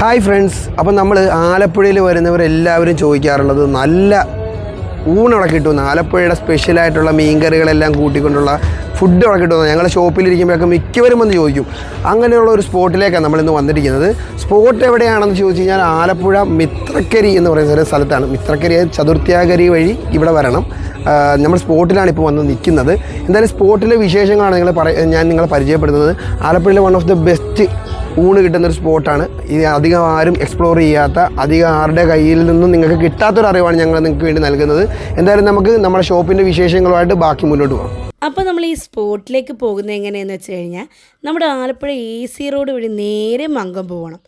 Hi friends അപ്പം നമ്മൾ ആലപ്പുഴയിൽ വരുന്നവരെല്ലാവരും ചോദിക്കാറുള്ളത് നല്ല ഊണവിടെ കിട്ടുമെന്ന്. ആലപ്പുഴയുടെ സ്പെഷ്യലായിട്ടുള്ള മീൻകറികളെല്ലാം കൂട്ടിക്കൊണ്ടുള്ള ഫുഡ് അവിടെ കിട്ടുമെന്ന്. ഞങ്ങളുടെ ഷോപ്പിലിരിക്കുമ്പോഴൊക്കെ മിക്കവരും വന്ന് ചോദിക്കും. അങ്ങനെയുള്ള ഒരു സ്പോട്ടിലേക്കാണ് നമ്മളിന്ന് വന്നിരിക്കുന്നത്. സ്പോട്ട് എവിടെയാണെന്ന് ചോദിച്ചു കഴിഞ്ഞാൽ ആലപ്പുഴ മിത്രക്കരി എന്ന് പറയുന്ന സ്ഥലത്താണ്. മിത്രക്കരി ചതുർത്ഥ്യാകരി വഴി ഇവിടെ വരണം. നമ്മൾ സ്പോട്ടിലാണ് ഇപ്പോൾ വന്ന് നിൽക്കുന്നത്. എന്തായാലും സ്പോട്ടിലെ വിശേഷങ്ങളാണ് നിങ്ങൾ പറ ഞാൻ നിങ്ങളെ പരിചയപ്പെടുത്തുന്നത്. ആലപ്പുഴയിലെ വൺ ഓഫ് ദി ബെസ്റ്റ് ഊണ് കിട്ടുന്ന ഒരു സ്പോട്ടാണ്. ഇത് അധികം ആരും എക്സ്പ്ലോർ ചെയ്യാത്ത അധികം ആരുടെ കയ്യിൽ നിന്നും നിങ്ങൾക്ക് കിട്ടാത്തൊരു അറിവാണ് ഞങ്ങൾ നിങ്ങൾക്ക് വേണ്ടി നൽകുന്നത്. എന്തായാലും നമുക്ക് നമ്മുടെ ഷോപ്പിന്റെ വിശേഷങ്ങളുമായിട്ട് ബാക്കി മുന്നോട്ട് പോകാം. അപ്പോൾ നമ്മൾ ഈ സ്പോട്ടിലേക്ക് പോകുന്നത് എങ്ങനെയെന്ന് വെച്ച് കഴിഞ്ഞാൽ നമ്മുടെ ആലപ്പുഴ എ സി റോഡ് വഴി നേരെ മങ്കം പോകണം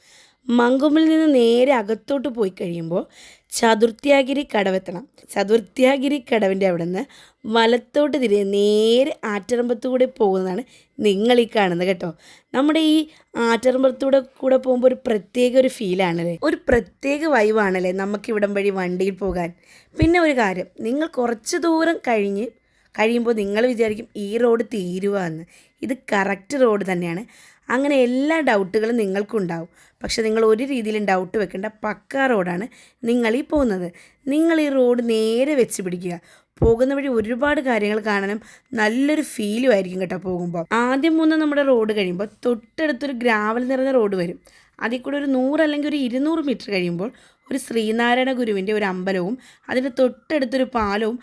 മങ്കൊമ്പിൽ നിന്ന് നേരെ അകത്തോട്ട് പോയി കഴിയുമ്പോൾ ചതുർത്ഥ്യാഗിരി കടവെത്തണം. ചതുർത്ഥ്യാഗിരി കടവിന്റെ അവിടെ നിന്ന് വലത്തോട്ട് തിരിഞ്ഞ് നേരെ ആറ്ററമ്പത്തൂടെ പോകുന്നതാണ് നിങ്ങൾ ഈ കാണുന്നത് കേട്ടോ. നമ്മുടെ ഈ ആറ്ററമ്പത്തൂടെ കൂടെ പോകുമ്പോൾ ഒരു പ്രത്യേക ഒരു ഫീലാണല്ലേ? ഒരു പ്രത്യേക വൈവാണല്ലേ നമുക്ക് ഇവിടം വഴി വണ്ടിയിൽ പോകാൻ. പിന്നെ ഒരു കാര്യം നിങ്ങൾ കുറച്ച് ദൂരം കഴിഞ്ഞ് കഴിയുമ്പോൾ നിങ്ങൾ വിചാരിക്കും ഈ റോഡ് തീരുവാന്ന്. ഇത് കറക്റ്റ് റോഡ് തന്നെയാണ്. അങ്ങനെ എല്ലാ ഡൗട്ടുകളും നിങ്ങൾക്കുണ്ടാവും. പക്ഷെ നിങ്ങൾ ഒരു രീതിയിലും ഡൗട്ട് വെക്കേണ്ട പക്കാ റോഡാണ് നിങ്ങൾ ഈ പോകുന്നത്. നിങ്ങൾ ഈ റോഡ് നേരെ വെച്ച് പിടിക്കുക. പോകുന്ന വഴി ഒരുപാട് കാര്യങ്ങൾ കാണാനും നല്ലൊരു ഫീലും ആയിരിക്കും കേട്ടോ പോകുമ്പോൾ. ആദ്യം മൂന്ന് നമ്മുടെ റോഡ് കഴിയുമ്പോൾ തൊട്ടടുത്തൊരു ഗ്രാവൽ നിറഞ്ഞ റോഡ് വരും. അതിൽ കൂടെ ഒരു നൂറ് അല്ലെങ്കിൽ ഒരു ഇരുന്നൂറ് മീറ്റർ കഴിയുമ്പോൾ ഒരു ശ്രീനാരായണ ഗുരുവിന്റെ ഒരു അമ്പലവും അതിന്റെ തൊട്ടടുത്തൊരു പാലവും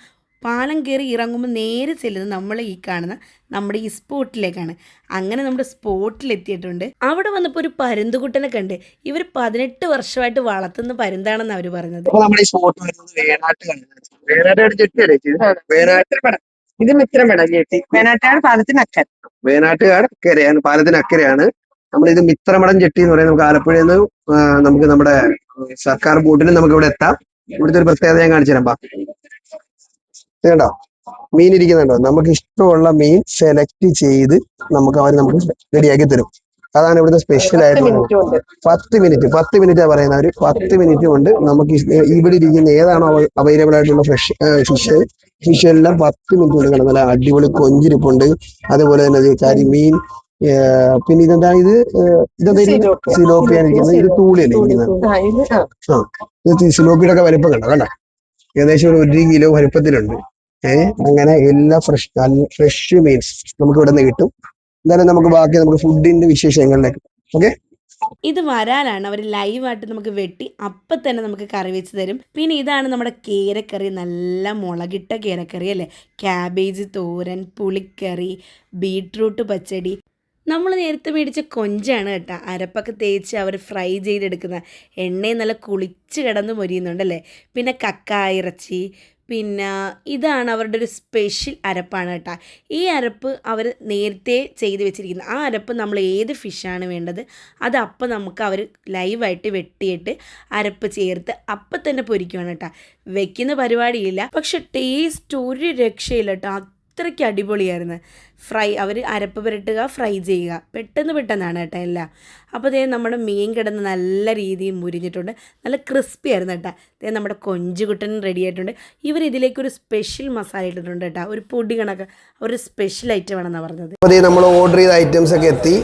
പാലം കയറി ഇറങ്ങുമ്പോൾ നേരെ ചെല്ലുന്നത് നമ്മൾ ഈ കാണുന്ന നമ്മുടെ ഈ സ്പോട്ടിലേക്കാണ്. അങ്ങനെ നമ്മുടെ സ്പോട്ടിൽ എത്തിയിട്ടുണ്ട് അവിടെ വന്നപ്പോൾ ഒരു പരുന്തുകുട്ടനെ കണ്ട് ഇവർ പതിനെട്ട് വർഷമായിട്ട് വളർത്തുന്ന പരുന്താണെന്ന് അവർ പറഞ്ഞത്. ഇത് മിത്രമിട ചേട്ടി? വേനാട്ടാണ് പാലത്തിനക്കൻ വേണാട്ടുകാർ അക്കരയാണ്. പാലത്തിന് അക്കരയാണ്. നമ്മൾ ഇത് മിത്രമടം ചെട്ടി എന്ന് പറയുന്നത് നമുക്ക് ആലപ്പുഴയിൽ നിന്ന് നമുക്ക് നമ്മുടെ സർക്കാർ ബോട്ടിൽ നമുക്ക് ഇവിടെ എത്താം. ഇവിടുത്തെ ഒരു പ്രത്യേകത ഞാൻ കാണിച്ചു തരാം. കണ്ടോ? മീൻ ഇരിക്കുന്നുണ്ടോ? നമുക്ക് ഇഷ്ടമുള്ള മീൻ സെലക്ട് ചെയ്ത് നമുക്ക് അവർ നമുക്ക് റെഡിയാക്കി തരും. അതാണ് ഇവിടുത്തെ സ്പെഷ്യൽ കൊണ്ട്. പത്ത് മിനിറ്റ് പത്ത് മിനിറ്റ് പറയുന്ന ഒരു പത്ത് മിനിറ്റ് കൊണ്ട് നമുക്ക് ഇവിടെ ഇരിക്കുന്ന ഏതാണോ അവൈലബിൾ ആയിട്ടുള്ള ഫ്രഷ് ഫിഷ് ഫിഷ് എല്ലാം പത്ത് മിനിറ്റ് കൊണ്ട് കിടന്ന നല്ല അടിപൊളി കൊഞ്ചിരിപ്പുണ്ട്. അതുപോലെ തന്നെ കരിമീൻ പിന്നെ ഇതെന്താ ഇത്? ഇതെന്തായാലും ഇതെന്താ സിലോപ്പിയാണ് ഇരിക്കുന്നത്. ഇത് തൂളിയല്ലേ ഇരിക്കുന്നത്. ആ, ഇത് സിലോപ്പിയുടെ ഒക്കെ വലിപ്പം കണ്ടോ? കണ്ട? ഏകദേശം ഒരു കിലോ വലിപ്പത്തിലുണ്ട്. ഏഹ് അങ്ങനെ എല്ലാ ഫ്രഷ് ഫ്രഷ് മീൻസ് നമുക്ക് ഇവിടെ നിന്ന് കിട്ടും. എന്തായാലും നമുക്ക് ബാക്കി നമുക്ക് ഫുഡിന്റെ വിശേഷങ്ങളിലേക്ക്. ഓക്കെ ഇത് വരാനാണ്. അവർ ലൈവായിട്ട് നമുക്ക് വെട്ടി അപ്പം തന്നെ നമുക്ക് കറി വെച്ച് തരും. പിന്നെ ഇതാണ് നമ്മുടെ കേരക്കറി. നല്ല മുളകിട്ട കേരക്കറി അല്ലേ? ക്യാബേജ് തോരൻ പുളിക്കറി ബീട്രൂട്ട് പച്ചടി. നമ്മൾ നേരത്തെ മേടിച്ച കൊഞ്ചാണ് കേട്ടോ. അരപ്പൊക്കെ തേച്ച് അവർ ഫ്രൈ ചെയ്തെടുക്കുന്ന എണ്ണയും നല്ല കുളിച്ച് കിടന്ന് മൊരിയുന്നുണ്ടല്ലേ പിന്നെ കക്ക ഇറച്ചി പിന്നെ ഇതാണ് അവരുടെ ഒരു സ്പെഷ്യൽ അരപ്പാണ് കേട്ടോ. ഈ അരപ്പ് അവർ നേരത്തെ ചെയ്ത് വെച്ചിരിക്കുന്നത് ആ അരപ്പ് നമ്മൾ ഏത് ഫിഷാണ് വേണ്ടത് അത് അപ്പം നമുക്ക് അവർ ലൈവായിട്ട് വെട്ടിയിട്ട് അരപ്പ് ചേർത്ത് അപ്പം തന്നെ പൊരിക്കുവാണ് കേട്ടോ. വെക്കുന്ന പരിപാടിയില്ല. പക്ഷെ ടേസ്റ്റ് ഒരു രക്ഷയില്ല കേട്ടോ. അത്രയ്ക്ക് അടിപൊളിയായിരുന്നു. ഫ്രൈ അവർ അരപ്പ് പുരട്ടുക ഫ്രൈ ചെയ്യുക. പെട്ടെന്ന് പെട്ടെന്നാണ് കേട്ടോ എല്ലാം. അപ്പോൾ ദേ നമ്മുടെ മീൻ കിടന്ന് നല്ല രീതിയിൽ മുരിഞ്ഞിട്ടുണ്ട്. നല്ല ക്രിസ്പി ആയിരുന്നു കേട്ടോ. ദേ നമ്മുടെ കൊഞ്ചുകുട്ടൻ റെഡി ആയിട്ടുണ്ട്. ഇവർ ഇതിലേക്ക് ഒരു സ്പെഷ്യൽ മസാല ഇട്ടിട്ടുണ്ട് കേട്ടോ. ഒരു പൊടി കണക്ക് ഒരു സ്പെഷ്യൽ ഐറ്റം ആണെന്നാണ് പറഞ്ഞത്. അതേ നമ്മൾ ഓർഡർ ചെയ്ത ഐറ്റംസ് ഒക്കെ എത്തി.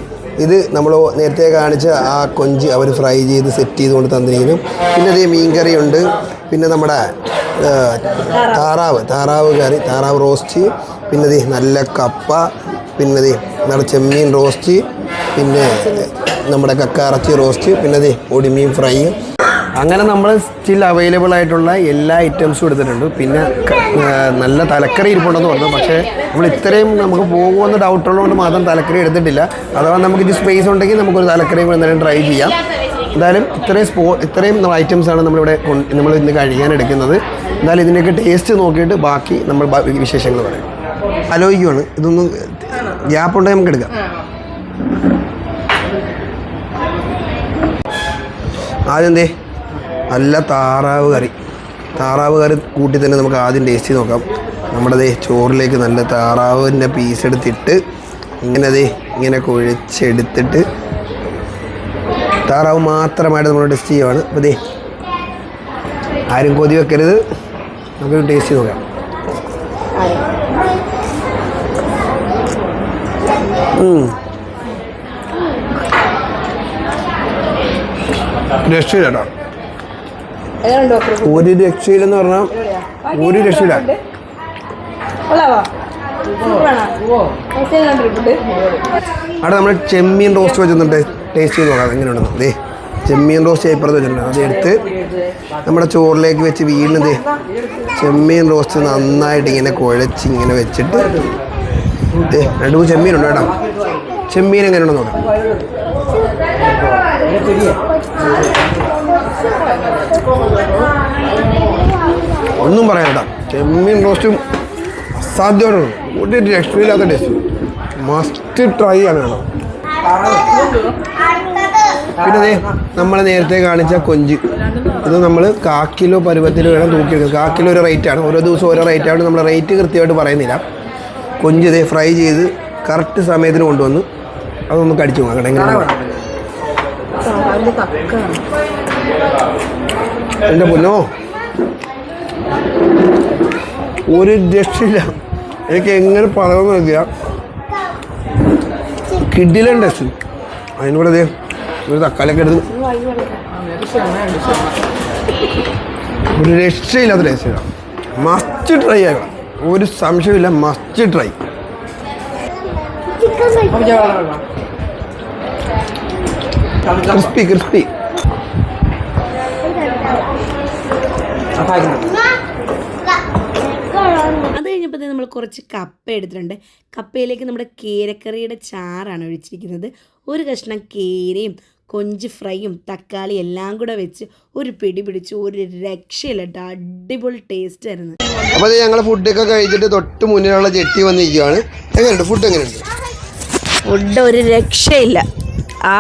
ഇത് നമ്മൾ നേരത്തെ കാണിച്ച ആ കൊഞ്ച് അവർ ഫ്രൈ ചെയ്ത് സെറ്റ് ചെയ്തുകൊണ്ട് തന്നിരിക്കുന്നു. പിന്നെ അതേ മീൻകറി ഉണ്ട്. പിന്നെ നമ്മുടെ താറാവ് താറാവ് കറി താറാവ് റോസ്റ്റ് പിന്നെ നല്ല കപ്പ പിന്നെ നമ്മുടെ ചെമ്മീൻ റോസ്റ്റ് പിന്നെ നമ്മുടെ കക്കാറച്ചി റോസ്റ്റ് പിന്നെ ഒടിമീൻ ഫ്രൈ അങ്ങനെ നമ്മൾ സ്റ്റിൽ അവൈലബിൾ ആയിട്ടുള്ള എല്ലാ ഐറ്റംസും എടുത്തിട്ടുണ്ട്. പിന്നെ നല്ല തലക്കറി ഇരിപ്പുണ്ടെന്ന് പറഞ്ഞു പക്ഷേ നമ്മൾ ഇത്രയും നമുക്ക് പോകുമെന്ന് ഡൗട്ട് ഉള്ളതുകൊണ്ട് മാത്രം തലക്കറി എടുത്തിട്ടില്ല. അഥവാ നമുക്ക് ഇത് സ്പേസ് ഉണ്ടെങ്കിൽ നമുക്കൊരു തലക്കറിയും എന്തായാലും ട്രൈ ചെയ്യാം. എന്തായാലും ഇത്രയും സ്പോ ഇത്രയും ഐറ്റംസ് ആണ് നമ്മളിവിടെ നമ്മൾ ഇന്ന് കഴിക്കാൻ എടുക്കുന്നത്. എന്തായാലും ഇതിന്റെയൊക്കെ ടേസ്റ്റ് നോക്കിയിട്ട് ബാക്കി നമ്മൾ വിശേഷങ്ങൾ പറയാം. ആലോചിക്കുവാണ് ഇതൊന്നും ഗ്യാപ്പ് ഉണ്ടെങ്കിൽ നമുക്ക് എടുക്കാം. ആദ്യം എന്തേ? നല്ല താറാവ് കറി. താറാവ് കറി കൂട്ടി തന്നെ നമുക്ക് ആദ്യം ടേസ്റ്റ് നോക്കാം. നമ്മുടെ ദേ ചോറിലേക്ക് നല്ല താറാവിന്റെ പീസ് എടുത്തിട്ട് ഇങ്ങനെ ദേ ഇങ്ങനെ കുഴച്ചെടുത്തിട്ട് താറാവ് മാത്രമായിട്ട് നമ്മൾ ടെസ്റ്റ് ചെയ്യുവാണ്. അപ്പോൾ ദേ ആരും കൊതി വെക്കരുത്. നമുക്ക് ടേസ്റ്റ് നോക്കാം. ഡോക്ടർ ഒരു രക്ഷയില്ലെന്ന് പറഞ്ഞാൽ ഒരു രക്ഷയില്ല അവിടെ നമ്മൾ ചെമ്മീൻ റോസ്റ്റ് വെച്ചിട്ടുണ്ട്. ടേസ്റ്റ് ചെയ്ത് നോക്കാം എങ്ങനെയുണ്ടെന്ന്. ദേ ചെമ്മീൻ റോസ്റ്റ് ഇപ്പുറത്ത് വെച്ചിട്ടുണ്ട്. അതെടുത്ത് നമ്മുടെ ചോറിലേക്ക് വെച്ച് വീണ്ടും ചെമ്മീൻ റോസ്റ്റ് നന്നായിട്ട് ഇങ്ങനെ കുഴച്ച് ഇങ്ങനെ വെച്ചിട്ട് രണ്ട് മൂന്ന് ചെമ്മീനുണ്ട് കേട്ടോ. ചെമ്മീൻ എങ്ങനെയുണ്ടെന്ന് നോക്കാം. ഒന്നും പറയാൻ കേട്ടോ ചെമ്മീൻ റോസ്റ്റും അസാധ്യമാണ് ഒരു രക്ഷയില്ലാത്ത ടേസ്റ്റ് മസ്റ്റ് ട്രൈ ആണ് കേട്ടോ. പിന്നെ ദേ നമ്മൾ നേരത്തെ കാണിച്ച കൊഞ്ച്. ഇത് നമ്മൾ കാക്കിലോ പരുവത്തിലോ വേണം തൂക്കിയെടുക്കുക കാക്കിലോ കിലോ ഒരു റേറ്റ് ആണ്. ഓരോ ദിവസം ഓരോ റേറ്റ് ആണ്. നമ്മൾ റേറ്റ് കൃത്യമായിട്ട് പറയുന്നില്ല. കൊഞ്ച് ഇതേ ഫ്രൈ ചെയ്ത് കറക്റ്റ് സമയത്തിന് കൊണ്ടുവന്ന് അതൊന്ന് കടിച്ചു നോക്കണം എങ്ങനെയാണ് എന്റെ പൊന്നോ? ഒരു രക്ഷയില്ല. എനിക്ക് എങ്ങനെ പറയാമെന്ന് നോക്കിയാൽ കിഡിലൻ ടെസ്റ്റ് അതിനൂടെ ദേ ഒരു തക്കാളിയൊക്കെ എടുത്ത് ഒരു രക്ഷയില്ലാത്ത ടേസ്റ്റ് മസ്റ്റ് ട്രൈ ആകണം ഒരു സംശയമില്ല മസ്റ്റ് ട്രൈ ക്രിസ്പി ക്രിസ്പി അത് കഴിഞ്ഞപ്പോൾ നമ്മൾ കുറച്ച് കപ്പ എടുത്തിട്ടുണ്ട്. കപ്പയിലേക്ക് നമ്മുടെ കേരക്കറിയുടെ ചാറാണ് ഒഴിച്ചിരിക്കുന്നത്. ഒരു കഷ്ണം കേരയും കൊഞ്ച് ഫ്രൈയും തക്കാളി എല്ലാം കൂടെ വെച്ച് ഒരു പിടി പിടിച്ച് ഒരു രക്ഷയില്ല കേട്ടോ അടിപൊളി ടേസ്റ്റ് ആയിരുന്നു. അപ്പോൾ അത് ഞങ്ങൾ ഫുഡൊക്കെ കഴിച്ചിട്ട് തൊട്ട് മുന്നിലുള്ള ജെട്ടി വന്നിരിക്കുകയാണ് എങ്ങനെയുണ്ട്? ഫുഡ് എങ്ങനെയുണ്ട്? ഫുഡ് ഒരു രക്ഷയില്ല. ആ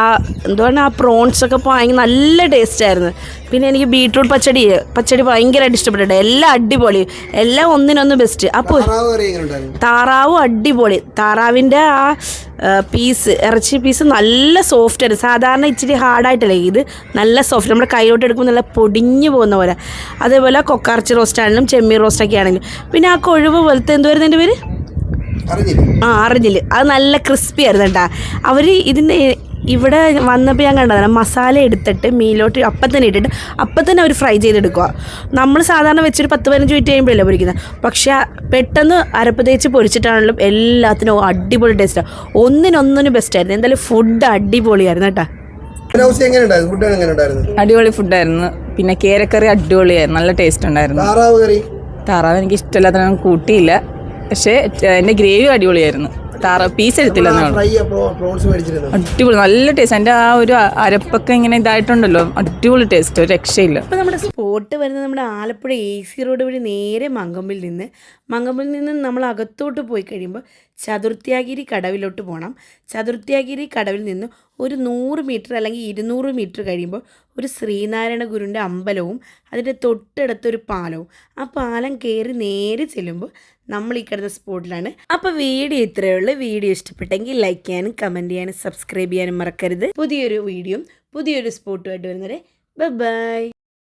എന്തുവാണ് ആ പ്രോൺസ് ഒക്കെ ഭയങ്കര നല്ല ടേസ്റ്റ് ആയിരുന്നു. പിന്നെ എനിക്ക് ബീട്രൂട്ട് പച്ചടി പച്ചടി ഭയങ്കരമായിട്ട് ഇഷ്ടപ്പെട്ടു എല്ലാം അടിപൊളി. എല്ലാം ഒന്നിനൊന്ന് ബെസ്റ്റ് അപ്പോൾ താറാവ് അടിപൊളി. താറാവിന്റെ ആ പീസ് ഇറച്ചി പീസ് നല്ല സോഫ്റ്റ് ആണ് സാധാരണ ഇച്ചിരി ഹാർഡായിട്ടല്ലേ ഇത്? നല്ല സോഫ്റ്റ് നമ്മുടെ കൈയിലോട്ട് എടുക്കുമ്പോൾ നല്ല പൊടിഞ്ഞു പോകുന്ന പോലെ. അതേപോലെ കൊക്കാർച്ചി റോസ്റ്റ് ആണെങ്കിലും ചെമ്മീൻ റോസ്റ്റൊക്കെ ആണെങ്കിലും. പിന്നെ ആ കൊഴുവ് പോലത്തെ എന്തുവായിരുന്നു എന്റെ പേര്? ആ അറിഞ്ഞില്ല. അത് നല്ല ക്രിസ്പി ആയിരുന്നു കേട്ടാ. അവർ ഇതിന്റെ ഇവിടെ വന്നപ്പോൾ ഞാൻ കണ്ടതാണ് മസാല എടുത്തിട്ട് മീലോട്ട് അപ്പം തന്നെ ഇട്ടിട്ട് അപ്പം തന്നെ അവർ ഫ്രൈ ചെയ്തെടുക്കുക നമ്മൾ സാധാരണ വെച്ചൊരു പത്ത് പതിനഞ്ച് മിനിറ്റ് കഴിയുമ്പോഴല്ലേ പൊരിക്കുന്നത് പക്ഷേ പെട്ടെന്ന് അരപ്പ് തേച്ച് പൊരിച്ചിട്ടാണെങ്കിലും എല്ലാത്തിനും അടിപൊളി ടേസ്റ്റാണ് ഒന്നിനൊന്നിനും ബെസ്റ്റായിരുന്നു എന്തായാലും ഫുഡ് അടിപൊളിയായിരുന്നു കേട്ടോ. അടിപൊളി ഫുഡായിരുന്നു പിന്നെ കേരക്കറി അടിപൊളിയായിരുന്നു. നല്ല ടേസ്റ്റ് ഉണ്ടായിരുന്നു. താറാവ് എനിക്ക് ഇഷ്ടമില്ലാത്ത കൂട്ടിയില്ല. പക്ഷേ എന്റെ ഗ്രേവി അടിപൊളിയായിരുന്നു. താറ പീസ് എടുത്തില്ല അടിപൊളി നല്ല ടേസ്റ്റ്. എന്റെ ആ ഒരു അരപ്പൊക്കെ ഇങ്ങനെ ഇതായിട്ടുണ്ടല്ലോ അടിപൊളി ടേസ്റ്റ് ഒരു രക്ഷയില്ല. അപ്പോൾ നമ്മുടെ സ്പോട്ട് വരുന്നത് നമ്മുടെ ആലപ്പുഴ എ സി റോഡ് വഴി നേരെ മങ്കമ്പിൽ നിന്ന് മങ്കമ്പിൽ നിന്ന് നമ്മൾ അകത്തോട്ട് പോയി കഴിയുമ്പോൾ ചതുർത്ഥ്യാഗിരി കടവിലോട്ട് പോകണം. ചതുർത്ഥ്യാഗിരി കടവിൽ നിന്ന് ഒരു നൂറ് മീറ്റർ അല്ലെങ്കിൽ ഇരുന്നൂറ് മീറ്റർ കഴിയുമ്പോൾ ഒരു ശ്രീനാരായണ ഗുരുവിന്റെ അമ്പലവും അതിന്റെ തൊട്ടടുത്തൊരു പാലവും. ആ പാലം കയറി നേരെ ചെല്ലുമ്പോൾ നമ്മൾ ഈ കിടന്ന സ്പോട്ടിലാണ്. അപ്പോൾ വീഡിയോ ഇത്രയേ ഉള്ളൂ. വീഡിയോ ഇഷ്ടപ്പെട്ടെങ്കിൽ ലൈക്ക് ചെയ്യാനും കമന്റ് ചെയ്യാനും സബ്സ്ക്രൈബ് ചെയ്യാനും മറക്കരുത്. പുതിയൊരു വീഡിയോയും പുതിയൊരു സ്പോട്ടുമായിട്ട് വരുന്നത് ബൈ